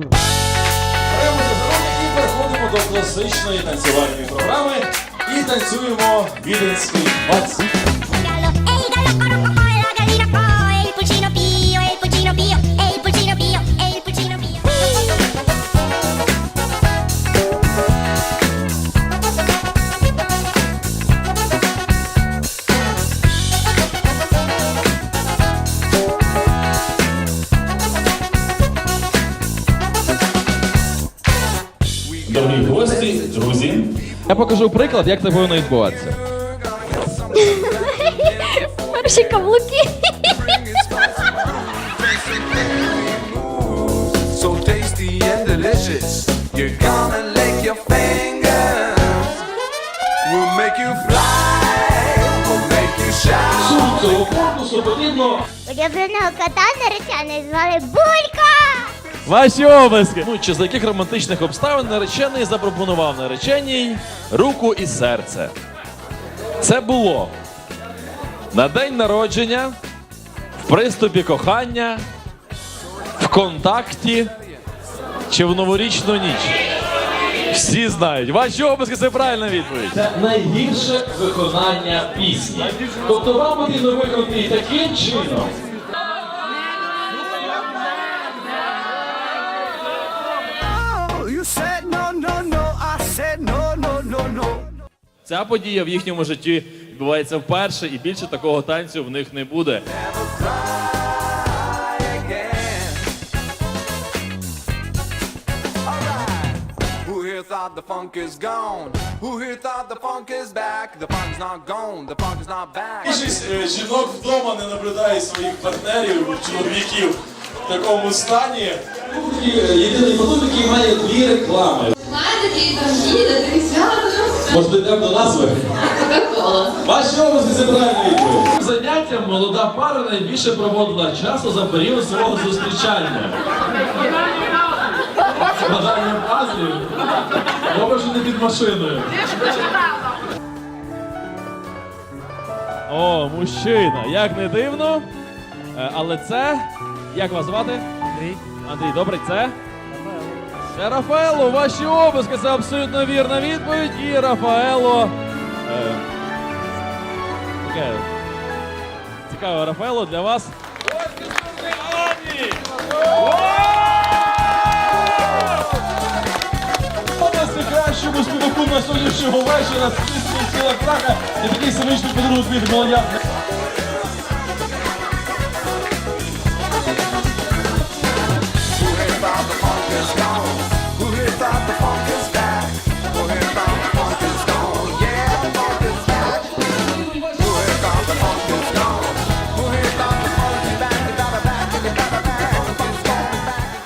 Робимо заробітки і переходимо до класичної танцювальної програми і танцюємо віденський бац. Дорогі гості, друзі. Я покажу приклад, як це повинно відбуватися. Перші каблуки. so tasty and delicious. You're gonna lick your fingers. We'll make you fly. We'll make you shine. Суть цього конкурсу потрібно Улюбленого кота наречений звали Булька! Ваші облески! Ну, чи за яких романтичних обставин наречений запропонував нареченій руку і серце. Це було на день народження, в приступі кохання, в контакті чи в новорічну ніч. Всі знають. Ваші облески це правильна відповідь. це найгірше виконання пісні. Тобто вам потрібно виконати таким чином. Ця подія в їхньому житті відбувається вперше, і більше такого танцю в них не буде. Thought the funk is gone? Who here thought the funk is back? The funk's not gone. The funk is not back. Більшість е, жінок вдома не наблюдає своїх партнерів, чоловіків в такому стані. Єдиний продукт, який має дві реклами. Там їде, такий свято. Може, дійдемо до назви? Кока-кола. Ваші області це правильна відповідь. Заняттям молода пара найбільше проводила часу за період свого зустрічання. Складання пазлів. Добре, що не під машиною. О, мужчина, як не дивно. Е, Але це. Як вас звати? Андрій. Андрій, добре, це? Це Рафаело, ваші обиски, це абсолютно вірна відповідь. І Рафаело. Е, таке. Цікаве Рафаело для вас. Області кращому співаку на сьогоднішнього вечора з ціла крака і такий семичний подарунок від молодя.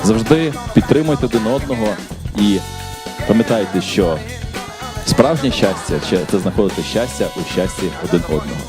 Завжди підтримуйте один одного і пам'ятайте, що справжнє щастя це знаходити щастя у щасті один одного.